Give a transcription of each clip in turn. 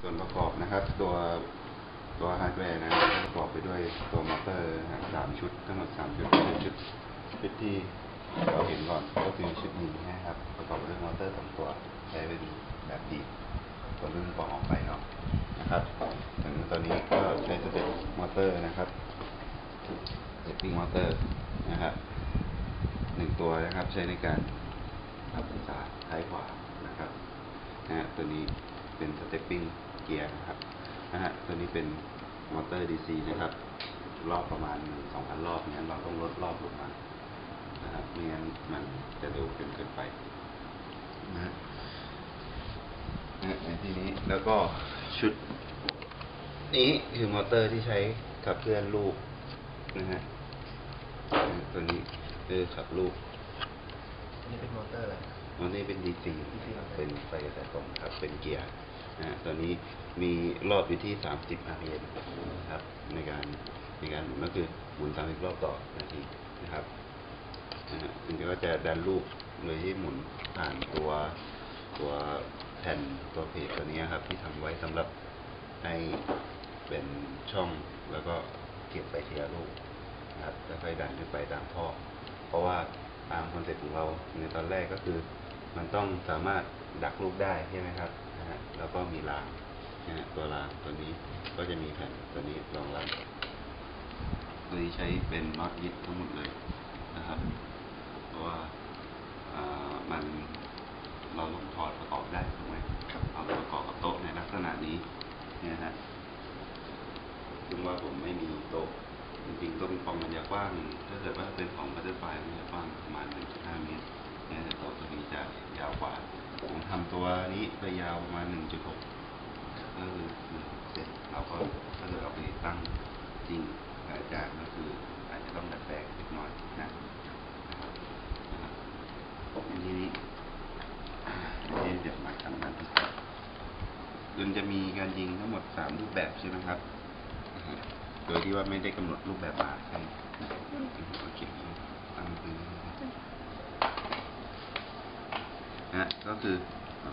ส่วนประกอบนะครับ ตัวตัวฮาร์ดแวร์นะครับประกอบไปด้วยตัวมอเตอร์สามชุดทั้งหมดสามชุดเป็นชุดชุดที่เราเห็นก่อนก็คือชุดนี้นะครับ ประกอบด้วยมอเตอร์สองตัวใช้เป็นแบบดีตัวรุ่นปองออกไปเนาะนะครับถึงตอนนี้ก็ใช้สเต็ปมอเตอร์นะครับสเต็ปปิ้งมอเตอร์นะครับหนึ่งตัวนะครับใช้ในการปรับองศาท้ายขวานะครับนะฮะตัวนี้เป็นสเต็ปปิ้ง เกียร์นะครับนะฮะตัวนี้เป็นมอเตอร์ DC นะครับ รอบประมาณ 2,000 รอบงั้นเราต้องลดรอบลงมานะครับไม่งั้นมันจะเร็วเกินเกินไปนะฮะนะในที่นี้แล้วก็ชุด นี้คือมอเตอร์ที่ใช้ขับเคลื่อนลูกนะฮะตัวนี้คือขับลูกอันนี้เป็นมอเตอร์อะไรอันนี้เป็น DC DC เป็นไฟกระแสตรงครับเป็นเกียร์นะฮะ ตัวนี้มีรอบอยู่ที่ 30 rpm นะครับ ในการในการหมุนก็คือหมุน 30 รอบต่อนาทีนะครับนะฮะซึ่งก็จะดันลูกโดยที่หมุนผ่านตัวตัวแผ่นตัวเพจตัวนี้ครับ ที่ทำไว้สำหรับให้เป็นช่องแล้วก็เก็บไปเทีละลูกนะครับแล้วค่อยดันขึ้นไปตามท่อ เพราะว่าตามคอนเซ็ปต์ของเราในตอนแรกก็คือ มันต้องสามารถดักลูกได้ใช่ไหมครับ ฮะแล้วก็มีรางนะฮะตัวรางตัวนี้ก็จะมีแผ่นตัวนี้รองรับตัวนี้ใช้เป็นน็อตยึดทั้งหมดเลยนะครับ เพราะว่าอ่ามันเราต้องถอดประกอบได้ถูกไหมครับเอาไปประกอบกับโต๊ะในลักษณะนี้เนี่ยนะฮะซึ่งว่าผมไม่มีโต๊ะจริงๆโต๊ะเป็นฟองมันจะกว้าง ถ้าเกิดว่าเป็นของบัตเตอร์ไฟมันจะกว้างประมาณ1.5เมตร เนี่ยแต่โต๊ะตัวนี้จะยาวกว่า ผมทำตัวนี้ไปยาวประมาณ1.6ก็คือ1เซนเราก็ถ้าเกิดเราไปตั้งจริงอาจารย์ก็คืออาจจะต้องดัดแปลงนิดหน่อยนะนะครับนะครับทีนี้ที่จะมาทำงานทดสอบมันจะมีการยิงทั้งหมด3รูปแบบใช่ไหมครับนะฮะโดยที่ว่าไม่ได้กำหนดรูปแบบมาให้นะโอเคตั้งคือนะ ฮะก็คืออ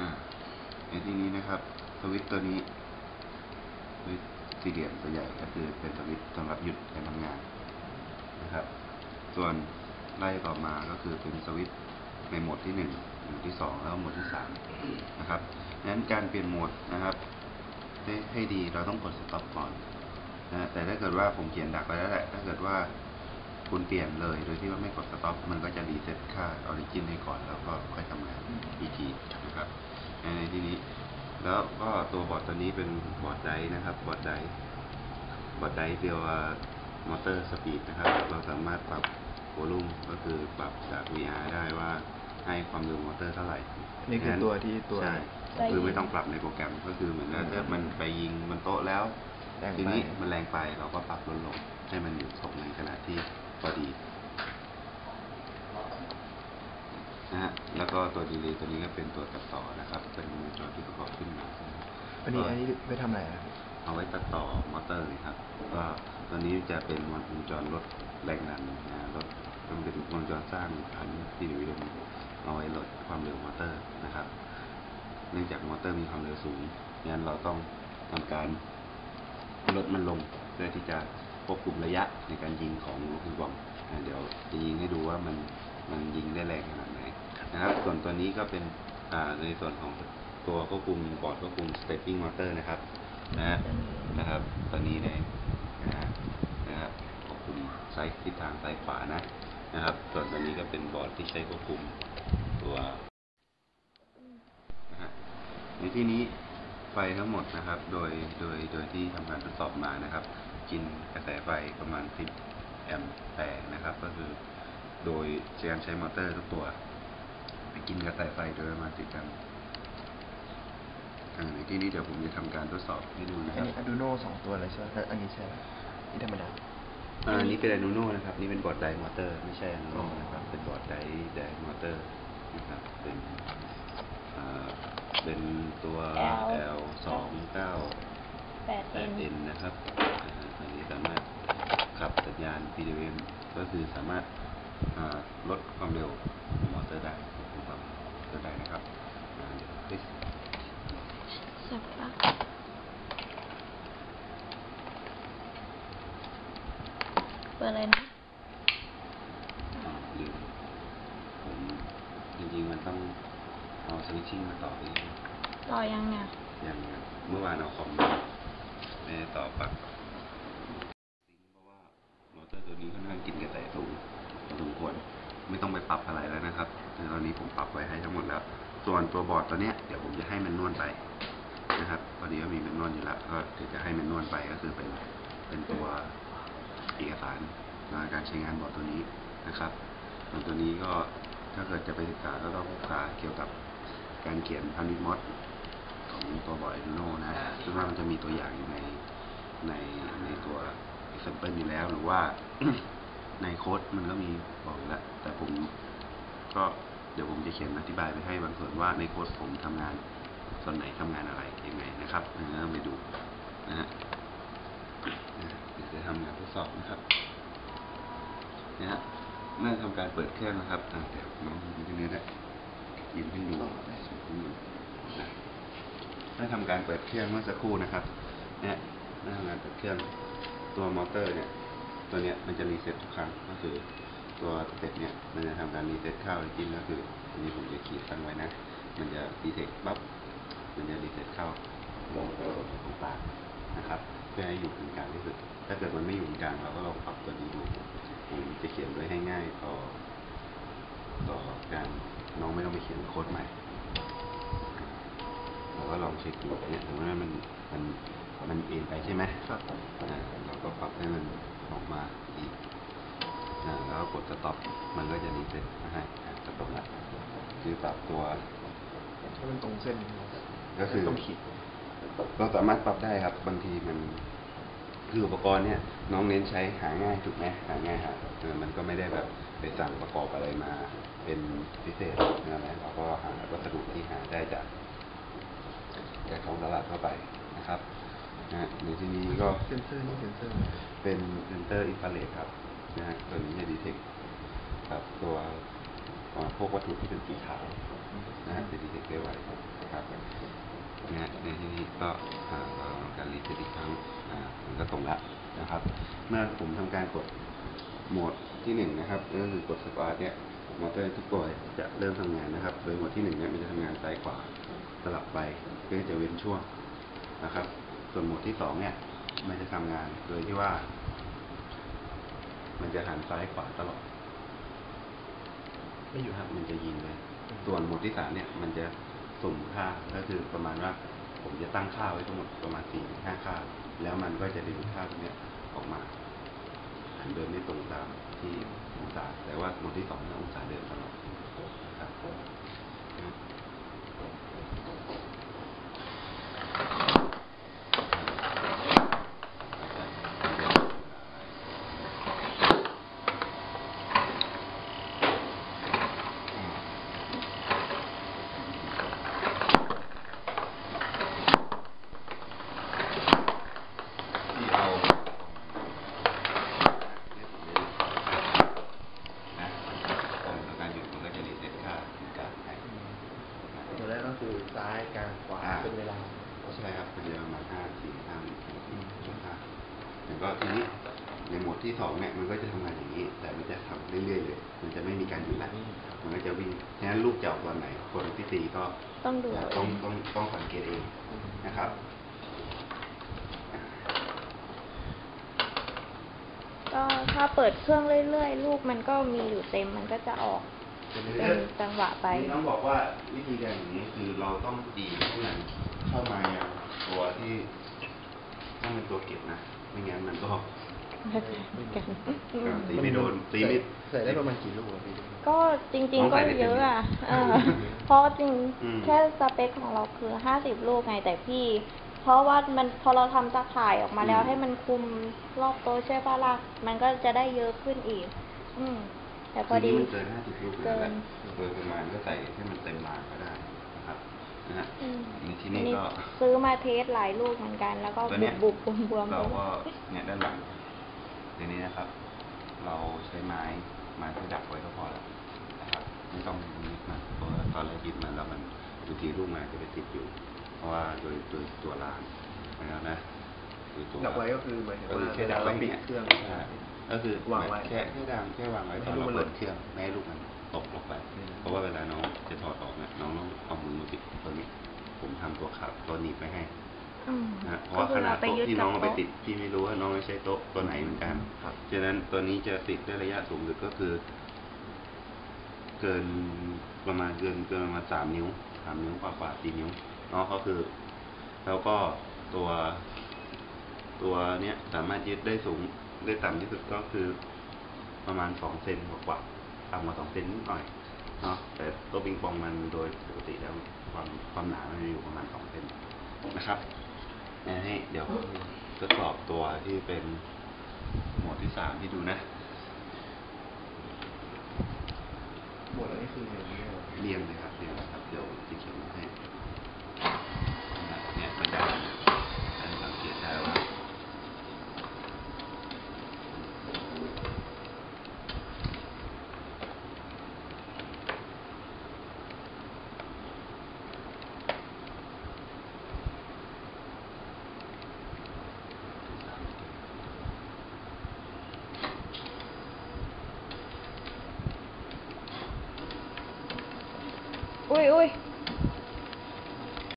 ่าในที่นี้นะครับ สวิตตัวนี้สวิตสี่เหลี่ยมตัวใหญ่ก็คือเป็นสวิตสำหรับหยุดการทำงานนะครับ ส่วนไล่ต่อมาก็คือเป็นสวิต ในโหมดที่หนึ่งโหมดที่สองแล้วโหมดที่สามนะครับดังนั้นการเปลี่ยนโหมดนะครับให้ให้ดีเราต้องกดสต็อปก่อนนะแต่ถ้าเกิดว่าผมเขียนดักไว้แล้วแหละ ถ้าเกิดว่าคุณเปลี่ยนเลยโดยที่ว่าไม่กดสต็อปมันก็จะรีเซ็ตค่าออริจินให้ก่อนแล้วก็ค่อยทำงานอีกทีนะครับในที่นี้ แล้วก็ตัวบอร์ดตัวนี้เป็นบอร์ดไดร์นะครับ บอร์ดไดร์บอร์ดไดร์เดียวมอเตอร์สปีดนะครับ เราสามารถปรับโวลูมก็คือปรับจาก VR ได้ว่า ให้ความเร็วมอเตอร์เท่าไหร่นี่คือตัวที่ตัว ใช่ได้ยิงคือไม่ต้องปรับในโปรแกรมก็คือเหมือนกับถ้ามันไปยิงบนโต๊ะแล้ว แรงไป ทีนี้มันแรงไปเราก็ปรับลดลง ให้มันอยู่ตรงในขนาดที่พอดีนะฮะแล้วก็ตัวดีเลย์ตัวนี้ก็เป็นตัวตัดต่อนะครับ เป็นวงจรที่ประกอบขึ้นมา อันนี้อันนี้ไปทำอะไรนะครับ เอาไว้ตัดต่อมอเตอร์นะครับ ก็ตัวนี้จะเป็นวงจรลดแรงดันนะลด มันเป็นวงจรสร้างฐานที่อยู่ในเอาไว้ลดความเร็วมอเตอร์นะครับ เนื่องจากมอเตอร์มีความเร็วสูงงั้นเราต้องทำการลดมันลงเพื่อที่จะควบคุมระยะในการยิงของลูกปิงปองเดี๋ยวจะยิงให้ดูว่ามันมันยิงได้แรงขนาดไหนนะครับ ส่วนตัวนี้ก็เป็นในส่วนของตัวควบคุมบอร์ดควบคุม stepping motor นะครับนะนะครับ ตัวนี้เลยนะนะครับควบคุมซ้ายทิศทางซ้ายขวานะ นะครับ ส่วนตัวนี้ก็เป็นบอร์ดที่ใช้ควบคุมตัวนะฮะในที่นี้ไฟทั้งหมดนะครับ โดยโดยโดยที่ทำการทดสอบมานะครับ กินกระแสไฟประมาณ 10 แอมแปร์นะครับ ก็คือโดยการใช้มอเตอร์ทุกตัวกินกระแสไฟโดยประมาณ10แอมป์อ่าในที่นี้เดี๋ยวผมจะทำการทดสอบให้ดูนะคอันรับนี้ Arduino สองตัวเลยใช่ไหมอันนี้ใช่ไหมนี่ธรรมดา อ่าอันนี้เป็น Arduino นะครับ นี่เป็นบอร์ดไดมอเตอร์ ไม่ใช่ Arduino นะครับ เป็นบอร์ดไดไดมอเตอร์นะครับ เป็นอ่าเป็นตัว L L สองเก้าแปดแปเอ็ดนเอ็นนะครับอ่าอันนี้สามารถขับสัญญาณ PWM ก็คือสามารถอ่าลดความเร็วของมอเตอร์ได้ควบคุมความเร็วมอเตอร์ได้นะครับอ่าเดี๋ยวคลิกสับปะ เปิดเลยนะอ่าลืมผมจริงๆมันต้องเอาสวิตชิ่งมาต่ออีกรอยังเนี่ยอย่างเมื่อวานเอาคอมมาไม่ได้ต่อปลั๊กเพราะว่ามอเตอร์ตัวนี้ค่อนข้างกินกระแสสูงพอสมควรไม่ต้องไปปรับอะไรแล้วนะครับในตอนนี้ผมปรับไว้ให้ทั้งหมดแล้ว ส่วนตัวบอร์ดตัวเนี้ยเดี๋ยวผมจะให้มันนวลไปนะครับพอดีก็มีมันนวลอยู่แล้วก็เดี๋ยวจะให้มันนวลไปก็คือเป็นเป็นตัว เอกสารในการใช้งานบอร์ดตัวนี้นะครับส่วนตัวนี้ก็ถ้าเกิดจะไปศึกษาก็ต้องศึกษาเกี่ยวกับการเขียนพันธุ์มอดของตัวบอร์ด Arduino นะซึ่งว่ามันจะมีตัวอย่างอยู่ในในในตัว example อยู่แล้ว หรือว่าในโค้ดมันก็มีบอกอยู่แล้ว แต่ผมก็เดี๋ยวผมจะเขียนอธิบายไปให้บางส่วนว่าในโค้ดผมทำงานส่วนไหนทำงานอะไรยังไงนะครับเดี๋ยวไปดูนะฮะนะเดี๋ยว จะทำงานทดสอบนะครับนะฮะเมื่อทำการเปิดเครื่องนะครับอะเดี๋ยวน้องดูที่นี้นะยิ้มให้ดูนะได้ทำการเปิดเครื่องเมื่อสักครู่นะครับ เนี่ยได้ทำการเปิดเครื่องตัวมอเตอร์เนี่ยตัวเนี้ยมันจะรีเซ็ตทุกครั้งก็คือ ตัวสเต็ปเนี่ยมันจะทำการรีเซ็ตเข้าจริงก็คืออันนี้ผมจะขีดตั้งไว้นะ มันจะดีเทคปั๊บมันจะรีเซ็ตเข้าลงตัวตรงกลางนะครับ พื่อให้อยู่ตรงกลางที่สุด ถ้าเกิดมันไม่อยู่ตรงกลางเราก็ลองปรับตัวนี้ดูผมจะเขียนไว้ให้ง่ายต่อต่อการน้องไม่ต้องไปเขียนโค้ดใหม่เราก็ลองเช็คดูเนี่ยถึงว่ามันมันมันเอ็นไปใช่ไหมครับอ่าเราก็ปรับให้มันออกมาอีกอ่าแล้วก็กดสต็อปมันก็จะรีเซ็ตมาให้อ่าสต็อปละคือปรับตัวถ้ามันตรงเส้นก็คือต้องขีด เราสามารถปรับได้ครับ บางทีมันคืออุปกรณ์เนี่ย น้องเน้นใช้หาง่ายถูกไหมหาง่ายหาเออมันก็ไม่ได้แบบไปสั่งประกอบอะไรมา เป็นพิเศษนะเราก็หาวัสดุที่หาได้จากจากท้องตลาดเข้าไปนะครับนะฮะในที่นี้ก็เซนเซอร์นี่เซนเซอร์เป็นเซนเตอร์อินฟราเรดครับนะฮะตัวนี้จะดีเทคกับตัวอ่าพวกวัตถุที่เป็นสีขาวนะฮะจะดีเทคได้ไวนะครับ นะฮะในที่นี้ก็เราทำการรีเซ็ตอีกครั้งมันก็ตรงละนะครับ เมื่อผมทำการกดโหมดที่หนึ่งนะครับก็คือกดสตาร์ทเนี่ยมอเตอร์ทุกตัวจะเริ่มทำงานนะครับ โดยโหมดที่หนึ่งเนี่ยมันจะทำงานซ้ายขวาสลับไปเพื่อจะเว้นช่วงนะครับ ส่วนโหมดที่สองเนี่ย มันจะทำงานโดยที่ว่า มันจะหันซ้ายขวาตลอดไม่อยู่ครับมันจะยิงเลยส่วนโหมดที่สามเนี่ย มันจะ สุ่มค่าก็คือประมาณว่าผมจะตั้งค่าไว้ทั้งหมดประมาณสี่ห้าค่า แล้วมันก็จะดึงค่าตรงนี้ออกมาหันเดินไม่ตรงตามที่องศาแต่ว่าโหมดที่สองเนี่ยองศาเดิมตลอดครับ ที่เอานะตรงการหยุดมันก็จะรีเซ็ตค่าการให้ ตัวแรกก็คือซ้ายกลางขวา อ่า เป็นเวลา ใช่ครับมันจะประมาณห้าสี่ห้าหนึ่งห้าสี่ห้าแล้วก็ทีนี้ในโหมดที่สองเนี่ยมันก็จะทำงานอย่างนี้ แต่มันจะทำเรื่อยๆเลย มันจะไม่มีการหยุดละมันก็ จะวิ่งฉะนั้นลูกจะออกตอนไหนคนที่ตีก็ต้องดูเอาเอต้องงต้องต้องสังเกตเองนะครับ ก็ถ้าเปิดเครื่องเรื่อยๆ ลูกมันก็มีอยู่เต็มมันก็จะออกเป็นจังหวะไปนี่ต้องบอกว่าวิธีการอย่างนี้คือเราต้องตีให้มันเข้ามาอย่างตัวที่ต้องเป็นตัวเก็บนะไม่งั้นมันก็ ตีไม่โดนตีไม่ใส่ได้ประมาณกี่ลูกอะพี่ ก็จริง ๆ ก็เยอะอะเออเพราะจริงแค่สเปคของเราคือห้าสิบลูกไงแต่พี่ เพราะว่ามันพอเราทำตาข่ายออกมาแล้วให้มันคุมรอบโต๊ะใช่ปะล่ะมันก็จะได้เยอะขึ้นอีก อืม แต่พอดี มันเกินห้าสิบลูกแล้วแหละเกินประมาณก็ใส่ให้มันเต็มราก็ได้นะครับนะฮะอืมนี่ที่นี่ก็ ซื้อมาเทสหลายลูกเหมือนกัน แล้วก็ตัวเนี้บุบบุบบวมๆเราก็เนี่ยด้านหลัง ในนี้นะครับ เราใช้ไม้ไม้ที่ดักไว้ก็พอแล้วนะครับ ไม่ต้องยึดมันเพราะว่าตอนแรกยึดมันแล้วมันบางทีลูกไม้จะไปติดอยู่ เพราะว่าโดยโดยตัวรางนะครับนะคือตัวดับไว้ก็คือหมายถึงก็ว่าคือแค่ดักไว้เราปิดนี่ยเครื่องใช่ก็คือวางไว้แค่แค่ดังแค่วางไว้ตอนไม่เราให้ลูกมันหล่เปินดเครื่องไม่ให้ลูกมันตกลงไปอืมเพราะว่าเวลาน้องจะถอดออกเนี่ยน้องต้องเอามือมาปิดตัวนี้ ผมทำตัวขับตัวหนีบไปให้ อืมนะฮะเพราะก็ว่าคืขอนาเราดไปโต๊ะยึดที่กัน้บองเอาไปโต๊ะ ติดพี่ไม่รู้ว่าน้องใช้โต๊ะตัวไหนเหมือนกันครับ ฉะนั้นตัวนี้จะติดได้ระยะสูงสุดก็คือ เกินประมาณเกินเกินประมาณสามนิ้วสามนิ้วกว่ากว่าสี่นิ้วเนาะก็คือ แล้วก็ตัว ตัวเนี้ยสามารถยึดได้สูงได้ต่ำที่สุดก็คือ ประมาณสองเซนกว่าๆต่ำกว่าสองเซนนิดหน่อยเนาะแต่ตัวปิงปองมันโดยปกติแล้วความความหนามันจะอยู่ประมาณสองเซนนะครับ เนี่ยให้เดี๋ยวทดสอบตัวที่เป็นหมวดที่สามที่ดูนะหมวดอันนี้คืออย่างเรียงเลยครับเรียงครับเดี๋ยวจะเขียนมาให้เนี่ยมันจะ